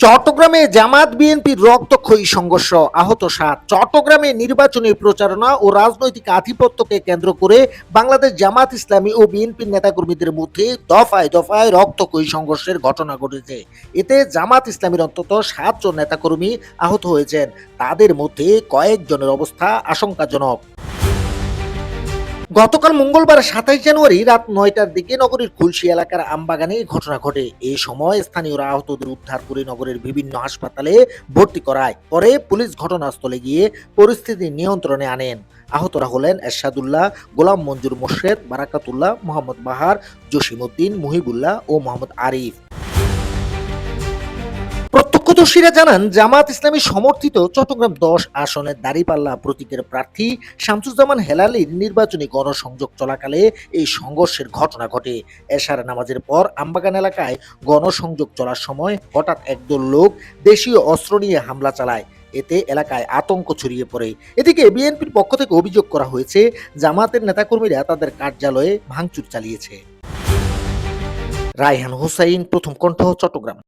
চট্টগ্রামে জামাত বিএনপির রক্তক্ষয়ী সংঘর্ষ। আহত সাত। চট্টগ্রামে নির্বাচনী প্রচারণা ও রাজনৈতিক আধিপত্যকে কেন্দ্র করে বাংলাদেশ জামাত ইসলামী ও বিএনপির নেতাকর্মীদের মধ্যে দফায় দফায় রক্তক্ষয়ী সংঘর্ষের ঘটনা ঘটেছে। এতে জামাত ইসলামীর অন্তত সাতজন নেতাকর্মী আহত হয়েছেন। তাদের মধ্যে কয়েকজনের অবস্থা আশঙ্কাজনক। গতকাল মঙ্গলবার সাতাইশ জানুয়ারি রাত নয়টার দিকে নগরীর খুলশি এলাকার আমবাগানে এই ঘটনা ঘটে। এই সময় স্থানীয়রা আহতদের উদ্ধার করে নগরের বিভিন্ন হাসপাতালে ভর্তি করায়। পরে পুলিশ ঘটনাস্থলে গিয়ে পরিস্থিতি নিয়ন্ত্রণে আনেন। আহতরা হলেন এরশাদুল্লাহ, গোলাম মঞ্জুর মোর্শেদ, বারাকাতুল্লাহ, মোহাম্মদ বাহার, জসিমউদ্দিন, মুহিবুল্লাহ ও মোহাম্মদ আরিফ। প্রত্যক্ষদর্শীরা জানান জামাত ইসলামী সমর্থিত চট্টগ্রাম দশ আসনের দাঁড়িপাল্লা প্রতীকের প্রার্থী শামসুজ্জামান হেলালির নির্বাচনী গণসংযোগ চলাকালে এই সংঘর্ষের ঘটনা ঘটে। এশার নামাজের পর আমবাগান এলাকায় গণসংযোগ চলার সময় হঠাৎ একদল লোক দেশীয় অস্ত্র নিয়ে হামলা চালায়। এতে এলাকায় আতঙ্ক ছড়িয়ে পড়ে। এদিকে বিএনপির পক্ষ থেকে অভিযোগ করা হয়েছে, জামাতের নেতাকর্মীরা তাদের কার্যালয়ে ভাঙচুর চালিয়েছে। রায়হান হুসাইন, প্রথম কণ্ঠ, চট্টগ্রাম।